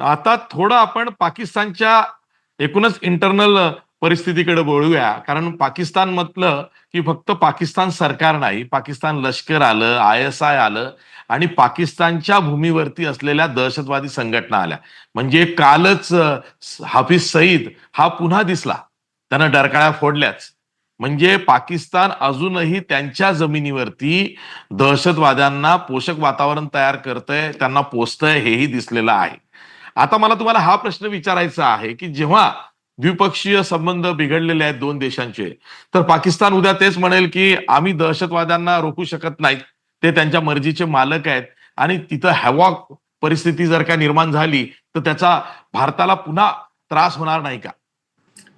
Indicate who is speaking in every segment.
Speaker 1: आता थोडं आपण पाकिस्तानच्या एकूणच इंटरनल परिस्थितीकडे बोलूया कारण पाकिस्तान म्हटलं की फक्त पाकिस्तान सरकार नाही पाकिस्तान लष्कर आलं आय एस आय आलं आणि पाकिस्तानच्या भूमीवरती असलेल्या दहशतवादी संघटना आल्या. म्हणजे कालच हाफिज सईद हा पुन्हा दिसला. त्यानं डरकाळ्या फोडल्याच. म्हणजे पाकिस्तान अजूनही त्यांच्या जमिनीवरती दहशतवाद्यांना पोषक वातावरण तयार करतंय त्यांना पोचतंय हेही दिसलेलं आहे. आता मला तुम्हाला हा प्रश्न विचारायचा आहे की जेव्हा द्विपक्षीय संबंध बिघडलेले आहेत दोन देशांचे तर पाकिस्तान उद्या तेच म्हणेल की आम्ही दहशतवाद्यांना रोखू शकत नाहीत. ते त्यांच्या मर्जीचे मालक आहेत आणि तिथं हॅवॉक परिस्थिती जर का निर्माण झाली तर त्याचा भारताला पुन्हा त्रास होणार नाही का?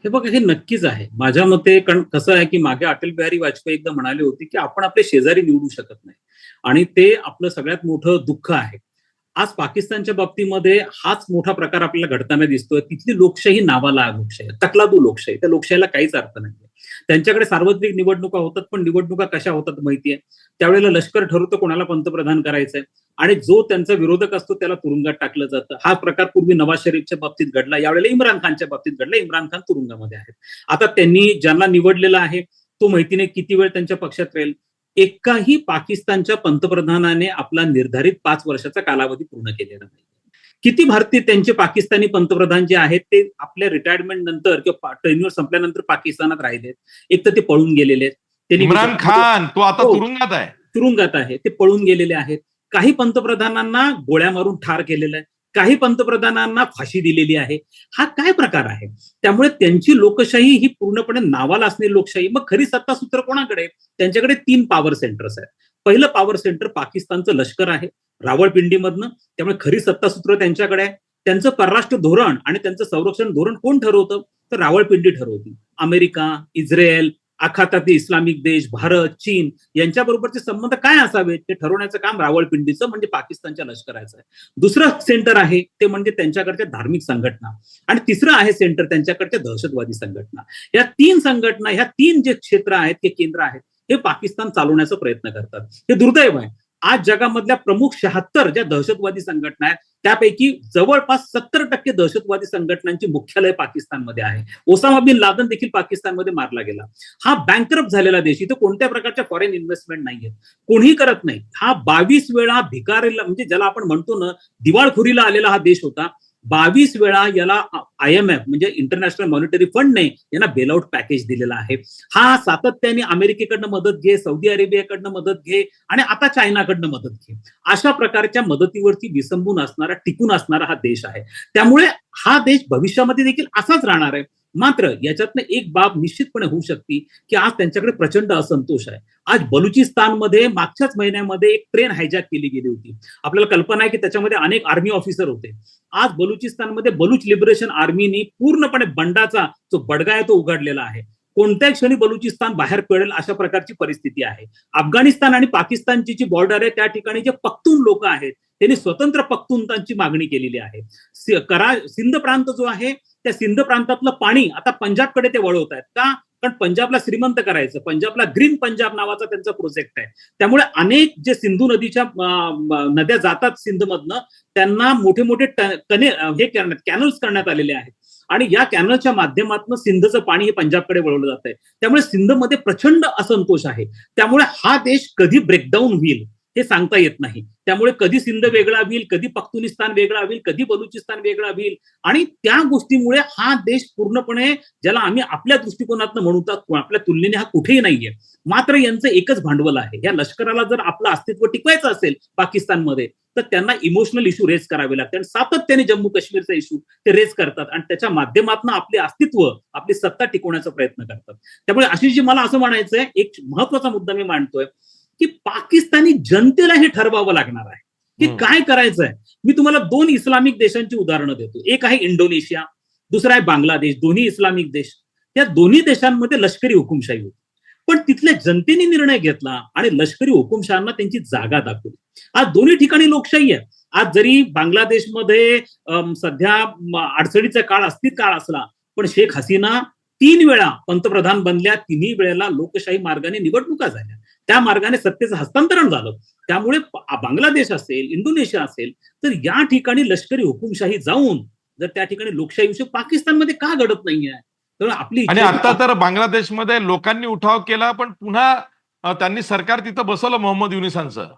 Speaker 2: हे बघा हे नक्कीच आहे. माझ्या मते कारण कसं आहे की मागे अटल बिहारी वाजपेयी एकदा म्हणाले होते की आपण आपले शेजारी निवडू शकत नाही. आणि ते आपलं सगळ्यात मोठं दुःख आहे. आज पाकिस्तानच्या बाबतीमध्ये हाच मोठा प्रकार आपल्याला घडताना दिसतोय. तिथली लोकशाही नावाला लोकशाही तकलादू लोकशाही. त्या लोकशाहीला काहीच अर्थ नाही त्यांच्याकडे सार्वत्रिक निवडणुका होतात पण निवडणुका कशा होतात माहितीये? त्यावेळेला लष्कर ठरवतं कोणाला पंतप्रधान करायचंय? आणि जो त्यांचा विरोधक असतो त्याला तुरुंगात टाकलं जातं. हा प्रकार पूर्वी नवाज शरीफच्या बाबतीत घडला यावेळेला इम्रान खानच्या बाबतीत घडला. इम्रान खान तुरुंगामध्ये आहेत. आता त्यांनी ज्यांना निवडलेला आहे तो माहितीने किती वेळ त्यांच्या पक्षात राहील. एकाही पाकिस्तानच्या पंतप्रधानाने आपला निर्धारित पाच वर्षाचा कालावधी पूर्ण केलेला नाही किती भारतीय त्यांचे पाकिस्तानी पंतप्रधान जे आहेत ते आपल्या रिटायरमेंट नंतर किंवा टेन्युअर संपल्यानंतर पाकिस्तानात राहिलेत. एक तर ते पळून गेलेले आहेत. त्यांनी
Speaker 1: इम्रान खान तो आता
Speaker 2: हो.
Speaker 1: तुरुंगात आहे.
Speaker 2: तुरुंगात आहे. ते पळून गेलेले आहेत. काही पंतप्रधानांना गोळ्या मारून ठार केलेलं आहे. काही पंतप्रधानांना फाशी दिलेली आहे. हा काय प्रकार आहे? त्यामुळे त्यांची लोकशाही ही पूर्णपणे नावाला असणारी लोकशाही. मग खरी सत्ता सूत्र कोणाकडे? त्यांच्याकडे तीन पॉवर सेंटर्स आहेत. पहिलं पॉवर सेंटर पाकिस्तानचं लष्कर आहे रावळपिंडीमधनं. त्यामुळे खरी सत्ता सूत्र त्यांच्याकडे आहे. त्यांचं परराष्ट्र धोरण आणि त्यांचं संरक्षण धोरण कोण ठरवतं? तर रावळपिंडी ठरवती अमेरिका इस्रायल आखातातील इस्लामिक देश भारत चीन यांच्याबरोबरचे संबंध काय असावेत? ते ठरवण्याचं काम रावळपिंडीचं म्हणजे पाकिस्तानच्या लष्कराचं आहे. दुसरं सेंटर आहे ते म्हणजे त्यांच्याकडच्या धार्मिक संघटना. आणि तिसरं आहे सेंटर त्यांच्याकडच्या दहशतवादी संघटना. या तीन संघटना ह्या तीन जे क्षेत्र आहेत ते केंद्र आहेत हे पाकिस्तान चालवण्याचा प्रयत्न करतात. हे दुर्दैव आहे. आज जगामधल्या प्रमुख शहात्तर ज्या दहशतवादी संघटना आहेत त्यापैकी जवळपास सत्तर टक्के दहशतवादी संघटनांची मुख्यालय पाकिस्तानमध्ये आहे. ओसामा बिन लादन देखील पाकिस्तानमध्ये मारला गेला. हा बँकरप्ट झालेला देश इथं कोणत्या प्रकारच्या फॉरेन इन्व्हेस्टमेंट नाहीये. कोणीही करत नाही. हा बावीस वेळा भिकारीला म्हणजे ज्याला आपण म्हणतो ना दिवाळखोरीला आलेला हा देश होता. बावीस वेळा याला आय एम एफ म्हणजे इंटरनॅशनल मॉनिटरी फंडने यांना बेलआउट पॅकेज दिलेला आहे. हा सातत्याने अमेरिकेकडनं मदत घे सौदी अरेबियाकडनं मदत घे आणि आता चायनाकडनं मदत घे. अशा प्रकारच्या मदतीवरती विसंबून असणारा टिकून असणारा हा देश आहे. त्यामुळे हा देश भविष्यामध्ये देखील असाच राहणार आहे. मात्र याच्यातनं एक बाब निश्चितपणे होऊ शकते की आज त्यांच्याकडे प्रचंड असंतोष आहे. आज बलुचिस्तानमध्ये मागच्याच महिन्यामध्ये एक ट्रेन हायजॅक केली गेली होती. आपल्याला कल्पना आहे की त्याच्यामध्ये अनेक आर्मी ऑफिसर होते. आज बलुचिस्तानमध्ये बलुच लिबरेशन आर्मीनी पूर्णपणे बंडाचा जो बडगा आहे तो उघडलेला आहे. कोणत्याही क्षणी बलुचिस्तान बाहेर पडेल अशा प्रकारची परिस्थिती आहे. अफगाणिस्तान आणि पाकिस्तानची जी बॉर्डर आहे त्या ठिकाणी जे पख्तून लोक आहेत त्यांनी स्वतंत्र पख्तूनतांची मागणी केलेली आहे. करा सिंध प्रांत जो आहे त्या सिंध प्रांतातलं पाणी आता पंजाबकडे ते वळवत आहेत का? कारण पंजाबला श्रीमंत करायचं. पंजाबला ग्रीन पंजाब नावाचा त्यांचा प्रोजेक्ट आहे. त्यामुळे अनेक जे सिंधू नदीच्या नद्या जातात सिंधमधनं त्यांना मोठे मोठे कने हे करण्यात कॅनल्स करण्यात आलेले आहेत. आणि या कॅनलच्या माध्यमातून सिंधचं पाणी हे पंजाबकडे वळवलं जात आहे त्यामुळे सिंधमध्ये प्रचंड असंतोष आहे. त्यामुळे हा देश कधी ब्रेकडाऊन होईल? हे सांगता येत नाही. त्यामुळे कधी सिंध वेगळा होईल कधी पख्तुनिस्तान वेगळा होईल कधी बलुचिस्तान वेगळा होईल आणि त्या गोष्टीमुळे हा देश पूर्णपणे ज्याला आम्ही आपल्या दृष्टिकोनातनं म्हणूतात आपल्या तुलनेने हा कुठेही नाहीये. मात्र यांचं एकच भांडवल आहे. या लष्कराला जर आपलं अस्तित्व टिकवायचं असेल पाकिस्तानमध्ये तर त्यांना इमोशनल इश्यू रेज करावे लागते आणि सातत्याने जम्मू काश्मीरचा इश्यू ते रेज करतात आणि त्याच्या माध्यमातून आपले अस्तित्व आपली सत्ता टिकवण्याचा प्रयत्न करतात. त्यामुळे आशिषजी मला असं म्हणायचंय एक महत्त्वाचा मुद्दा मी मांडतोय. की पाकिस्तानी जनतेला हे ठरवावं लागणार आहे. की. काय करायचंय? मी तुम्हाला दोन इस्लामिक देशांची उदाहरणं देतो. एक आहे इंडोनेशिया दुसरा आहे बांगलादेश दोन्ही इस्लामिक देश. या दोन्ही देशांमध्ये लष्करी हुकुमशाही होती. पण तिथल्या जनतेने निर्णय घेतला आणि लष्करी हुकुमशहांना त्यांची जागा दाखवली. आज दोन्ही ठिकाणी लोकशाही आहे. आज जरी बांगलादेशमध्ये सध्या अडचणीचा काळ अस्थिर काळ असला पण शेख हसीना तीन वेळा पंतप्रधान बनल्या तिन्ही वेळेला लोकशाही मार्गाने निवडणुका झाल्या. त्या मार्गाने सत्तेचं हस्तांतरण झालं. त्यामुळे बांगलादेश असेल इंडोनेशिया असेल तर या ठिकाणी लष्करी हुकुमशाही जाऊन जर त्या ठिकाणी लोकशाही विषय पाकिस्तानमध्ये का घडत नाहीये? तर आपली
Speaker 1: आणि आता तर बांगलादेशमध्ये लोकांनी उठाव केला पण पुन्हा त्यांनी सरकार तिथं बसवलं मोहम्मद युनिसांचं.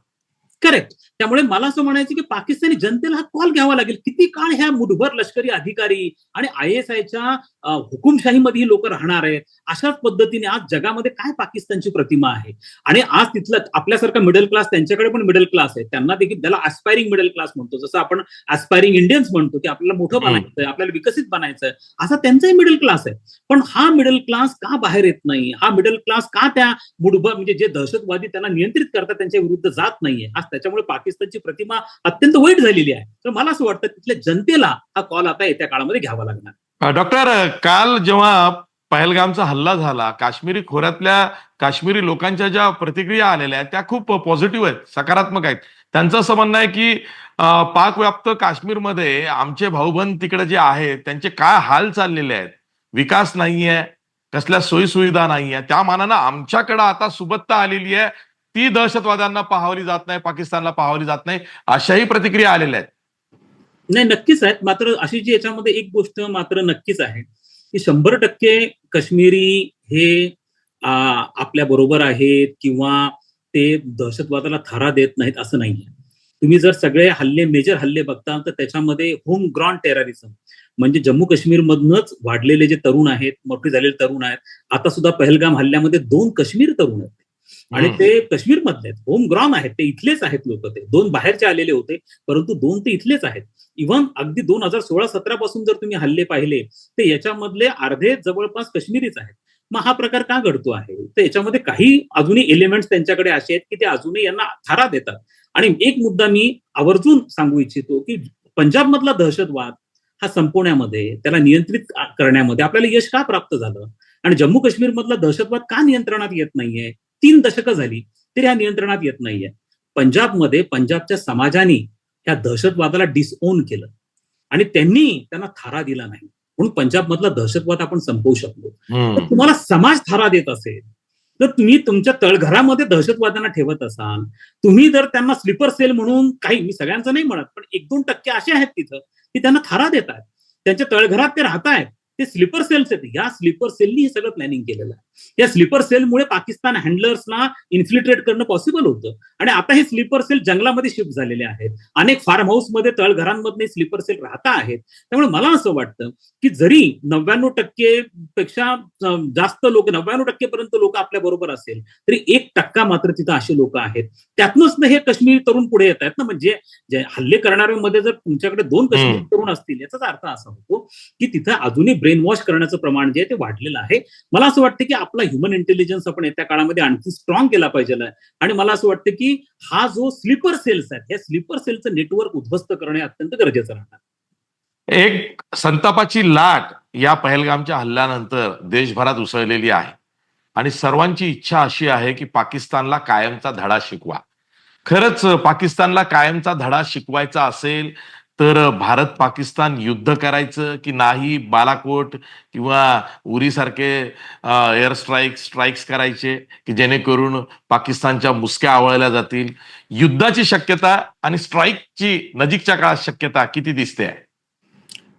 Speaker 2: करेक्ट त्यामुळे मला असं म्हणायचं की पाकिस्तानी जनतेला हा कॉल घ्यावा लागेल. किती काळ ह्या मुठभर लष्करी अधिकारी आणि आय एस आयच्या हुकुमशाहीमध्ये ही लोक राहणार आहेत? अशाच पद्धतीने आज जगामध्ये काय पाकिस्तानची प्रतिमा आहे? आणि आज तिथलं आपल्यासारखा मिडल क्लास त्यांच्याकडे पण मिडल क्लास आहे. त्यांना देखील त्याला ऍस्पायरिंग मिडल क्लास म्हणतो. जसं आपण ऍस्पायरिंग इंडियन्स म्हणतो की आपल्याला मोठं
Speaker 1: हम्म.
Speaker 2: बनायचंय आपल्याला विकसित बनायचंय. असा त्यांचाही मिडल क्लास आहे. पण हा मिडल क्लास का बाहेर येत नाही? हा मिडल क्लास का त्या मुठभर म्हणजे जे दहशतवादी त्यांना नियंत्रित करतात त्यांच्या विरुद्ध जात नाहीये? त्रास त्याच्यामुळे पाकिस्तानची प्रतिमा अत्यंत वाईट झालेली आहे. तर मला असं वाटतं तिथल्या जनतेला हा कॉल आता येत्या काळामध्ये घ्यावा लागणार.
Speaker 1: डॉक्टर काल जेव्हा पहलगामचा हल्ला झाला काश्मीरी खोऱ्यातल्या काश्मीरी लोकांच्या ज्या प्रतिक्रिया आलेल्या आहेत त्या खूप पॉझिटिव्ह आहेत सकारात्मक आहेत. त्यांचं असं म्हणणं आहे की पाकव्याप्त काश्मीरमध्ये आमचे भाऊबंद तिकडे जे आहेत त्यांचे काय हाल चाललेले आहेत? विकास नाहीये कसल्या सोयीसुविधा नाहीये. त्या मानानं आमच्याकडे आता सुबत्ता आलेली आहे ती दहशतवाद्यांना पाहावली जात नाही पाकिस्तानला पाहावली जात नाही अशाही प्रतिक्रिया आलेल्या आहेत.
Speaker 2: नाही नक्कीच आहेत. मात्र अशी जी याच्यामध्ये एक गोष्ट मात्र नक्कीच आहे की शंभर टक्के काश्मीरी हे आपल्या बरोबर आहेत किंवा ते दहशतवादाला थारा देत नाहीत असं नाहीये. तुम्ही जर सगळे हल्ले मेजर हल्ले बघता तर त्याच्यामध्ये होम ग्राउंड टेररिझम म्हणजे जम्मू काश्मीरमधनच वाढलेले जे तरुण आहेत मोठे झालेले तरुण आहेत आता सुद्धा पहलगाम हल्ल्यामध्ये दोन काश्मीर तरुण आहेत. आणि. ते काश्मीर मधले आहेत. होम ग्राउंड आहेत. ते इथलेच आहेत लोक ते. दोन बाहेरचे आलेले होते परंतु दोन ते इथलेच आहेत. इव्हन अगदी दोन हजार सोळा सतरा पासून जर तुम्ही हल्ले पाहिले तर याच्यामधले अर्धे जवळपास काश्मीरीच आहेत. मग हा प्रकार का घडतो आहे? तर याच्यामध्ये काही अजूनही एलिमेंट्स त्यांच्याकडे असे आहेत की ते अजूनही यांना थारा देतात. आणि एक मुद्दा मी आवर्जून सांगू इच्छितो की पंजाब मधला दहशतवाद हा संपवण्यामध्ये त्याला नियंत्रित करण्यामध्ये आपल्याला यश का प्राप्त झालं? आणि जम्मू काश्मीर मधला दहशतवाद का नियंत्रणात येत नाहीये? तीन दशकं झाली तरी ह्या नियंत्रणात येत नाहीये. पंजाबमध्ये पंजाबच्या समाजाने ह्या दहशतवादाला डिसओन केलं. आणि त्यांनी त्यांना थारा दिला नाही. म्हणून पंजाब मधला दहशतवाद आपण संपवू शकलो
Speaker 1: हम्म.
Speaker 2: तर तुम्हाला समाज थारा देत असेल तर तुम्ही तुमच्या तळघरामध्ये दहशतवाद्यांना ठेवत असाल तुम्ही जर त्यांना स्लीपर सेल म्हणून काही मी सगळ्यांचं नाही म्हणत पण एक दोन टक्के असे आहेत तिथं की त्यांना थारा देत आहेत. त्यांच्या तळघरात ते राहत आहेत ते स्लीपर सेल्स आहेत. या स्लीपर सेलनी हे सगळं प्लॅनिंग केलेलं आहे. या स्लीपर सेलमुळे पाकिस्तान हँडलर्सना इन्फिल्ट्रेट करणं पॉसिबल होतं. आणि आता हे स्लीपर सेल जंगलामध्ये शिफ्ट झालेले आहेत. अनेक फार्म हाऊसमध्ये तळघरांमध्ये स्लीपर सेल राहता आहेत. त्यामुळे मला असं वाटतं की जरी नव्याण्णव टक्के पेक्षा जास्त लोक नव्याण्णव टक्के पर्यंत लोक आपल्या बरोबर असेल तरी एक टक्का मात्र तिथं असे लोक आहेत. त्यातनंच ना हे काश्मीरी तरुण पुढे येत आहेत ना म्हणजे जे हल्ले करणाऱ्यांमध्ये जर तुमच्याकडे दोन काश्मीरी. तरुण असतील याचाच अर्थ असा होतो की तिथं अजूनही ब्रेन वॉश करण्याचं प्रमाण जे आहे ते वाढलेलं आहे. मला असं वाटतं की आपला ह्युमन इंटेलिजन्स आपण येत्या काळामध्ये आणखी स्ट्रॉंग केला पाहिजे आणि मला असं वाटतं की हा जो स्लीपर सेल्स आहेत या स्लीपर सेलचं नेटवर्क उद्ध्वस्त करणे अत्यंत गरजेचं राहणार.
Speaker 1: एक संतापाची लाट या पहलगामच्या हल्ल्यानंतर देशभरात उसळलेली आहे. आणि सर्वांची इच्छा अशी आहे की पाकिस्तानला कायमचा धडा शिकवा. खरंच पाकिस्तानला कायमचा धडा शिकवायचा असेल तर भारत पाकिस्तान युद्ध करायचं की नाही? बालाकोट किंवा उरीसारखे एअर स्ट्राईक स्ट्राईक्स करायचे की जेणेकरून पाकिस्तानच्या मुसक्या आवळल्या जातील? युद्धाची शक्यता आणि स्ट्राईकची नजीकच्या काळात शक्यता किती दिसते? आहे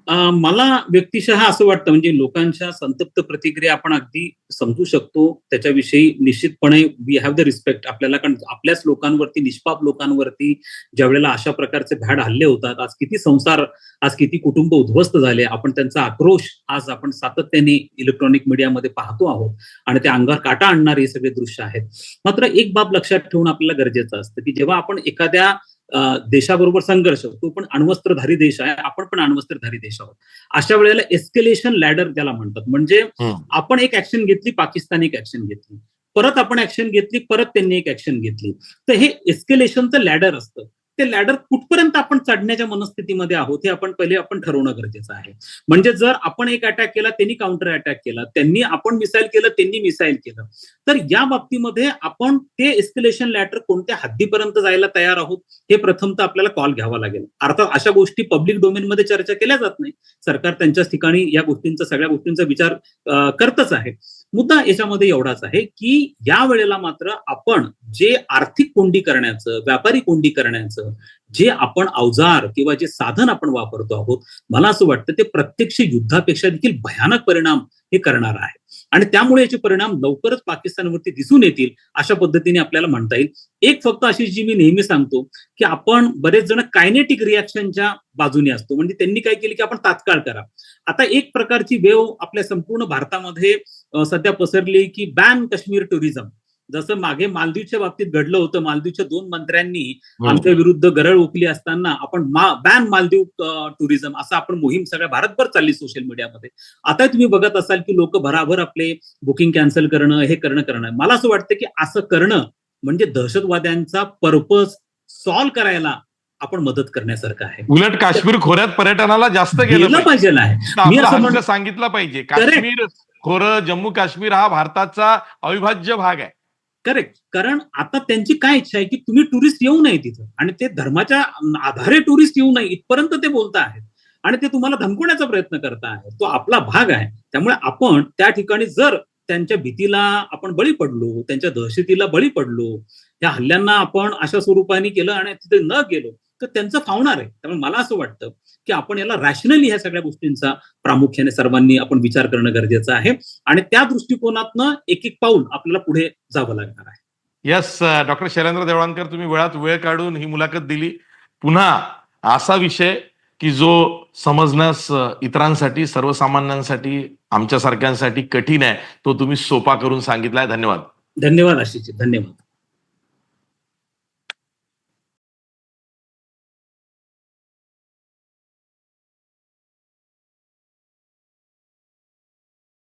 Speaker 2: मला व्यक्तिशः असं वाटतं म्हणजे लोकांच्या संतप्त प्रतिक्रिया आपण अगदी समजू शकतो. त्याच्याविषयी निश्चितपणे वी हॅव द रिस्पेक्ट आपल्याला कारण आपल्याच लोकांवरती निष्पाप लोकांवरती ज्या वेळेला अशा प्रकारचे भॅड हल्ले होतात आज किती संसार आज किती कुटुंब उद्ध्वस्त झाले आपण त्यांचा आक्रोश आज आपण सातत्याने इलेक्ट्रॉनिक मीडियामध्ये पाहतो आहोत आणि ते अंगावर काटा आणणारे हे सगळे दृश्य आहेत. मात्र एक बाब लक्षात ठेवून आपल्याला गरजेचं असतं की जेव्हा आपण एखाद्या देशाबरोबर संघर्ष तो पण अण्वस्त्रधारी देश आहे. आपण पण अण्वस्त्रधारी देश आहोत. अशा वेळेला एस्केलेशन लॅडर त्याला म्हणतात. म्हणजे. आपण एक ऍक्शन घेतली पाकिस्तान एक ऍक्शन घेतली. परत आपण ऍक्शन घेतली परत त्यांनी एक ऍक्शन घेतली. तर हे एस्केलेशनचं लॅडर असतं. ते लॅडर कुठपर्यंत आपण चढण्याच्या मनस्थितीमध्ये आहोत हे आपण पहिले आपण ठरवणं गरजेचं आहे. म्हणजे जर आपण एक अटॅक केला त्यांनी काउंटर अटॅक केला त्यांनी आपण मिसाईल केलं त्यांनी मिसाईल केलं तर या बाबतीमध्ये आपण ते एस्केलेशन लॅटर कोणत्या हद्दीपर्यंत जायला तयार आहोत हे प्रथमतः आपल्याला कॉल घ्यावा लागेल. अर्थात अशा गोष्टी पब्लिक डोमेनमध्ये चर्चा केल्या जात नाही. सरकार त्यांच्याच ठिकाणी या गोष्टींचा सगळ्या गोष्टींचा विचार करतच आहे. मुद्दा याच्यामध्ये एवढाच आहे की या वेळेला मात्र आपण जे आर्थिक कोंडी करण्याचं व्यापारी कोंडी करण्याचं जे आपण अवजार किंवा जे साधन आपण वापरतो आहोत मला असं वाटतं ते प्रत्यक्ष युद्धापेक्षा देखील भयानक परिणाम हे करणार आहे. आणि त्यामुळे याचे परिणाम लवकरच पाकिस्तानवरती दिसून येतील अशा पद्धतीने आपल्याला म्हणता येईल. एक फक्त अशी जी मी नेहमी सांगतो की आपण बरेच जण कायनेटिक रिॲक्शनच्या बाजूने असतो. म्हणजे त्यांनी काय केलं की आपण तात्काळ करा. आता एक प्रकारची वेव आपल्या संपूर्ण भारतामध्ये सध्या पसरली की बॅन काश्मीर टुरिझम जसं मागे मालदीवच्या बाबतीत घडलं होतं मालदीवच्या दोन मंत्र्यांनी. आमच्या विरुद्ध गरळ ओकली असताना आपण बॅन मालदीव टुरिझम असं आपण मोहीम सगळ्या भारतभर चालली सोशल मीडियामध्ये आता तुम्ही बघत असाल की लोक भराभर आपले बुकिंग कॅन्सल करणं हे करणं करणं. मला असं वाटतं की असं करणं म्हणजे दहशतवाद्यांचा पर्पज सॉल्व्ह करायला आपण मदत करण्यासारखं आहे.
Speaker 1: उलट काश्मीर खोऱ्यात पर्यटनाला जास्त गेलं पाहिजे.
Speaker 2: मी
Speaker 1: सांगितलं पाहिजे. काश्मीर खोरं जम्मू काश्मीर हा भारताचा अविभाज्य भाग आहे.
Speaker 2: करेक्ट कारण आता त्यांची काय इच्छा आहे की तुम्ही टुरिस्ट येऊ नये तिथं आणि ते धर्माच्या आधारे टुरिस्ट येऊ नये इथपर्यंत ते बोलत आहेत. आणि ते तुम्हाला धमकवण्याचा प्रयत्न करता आहेत. तो आपला भाग आहे. त्यामुळे आपण त्या ठिकाणी जर त्यांच्या भीतीला आपण बळी पडलो त्यांच्या दहशतीला बळी पडलो त्या हल्ल्यांना आपण अशा स्वरूपाने केलं आणि तिथे न गेलो तर त्यांचं फावणार आहे. त्यामुळे मला असं वाटतं की आपण याला रॅशनली ह्या सगळ्या गोष्टींचा प्रामुख्याने सर्वांनी आपण विचार करणं गरजेचं आहे. आणि त्या दृष्टिकोनातनं एक एक पाऊल आपल्याला पुढे जावं लागणार आहे.
Speaker 1: यस डॉक्टर शैलेंद्र देवळानकर तुम्ही वेळात वेळ काढून ही मुलाखत दिली. पुन्हा असा विषय की जो समजण्यास इतरांसाठी सर्वसामान्यांसाठी आमच्यासारख्यांसाठी कठीण आहे तो तुम्ही सोपा करून सांगितलाय. धन्यवाद.
Speaker 2: धन्यवाद आशिष धन्यवाद.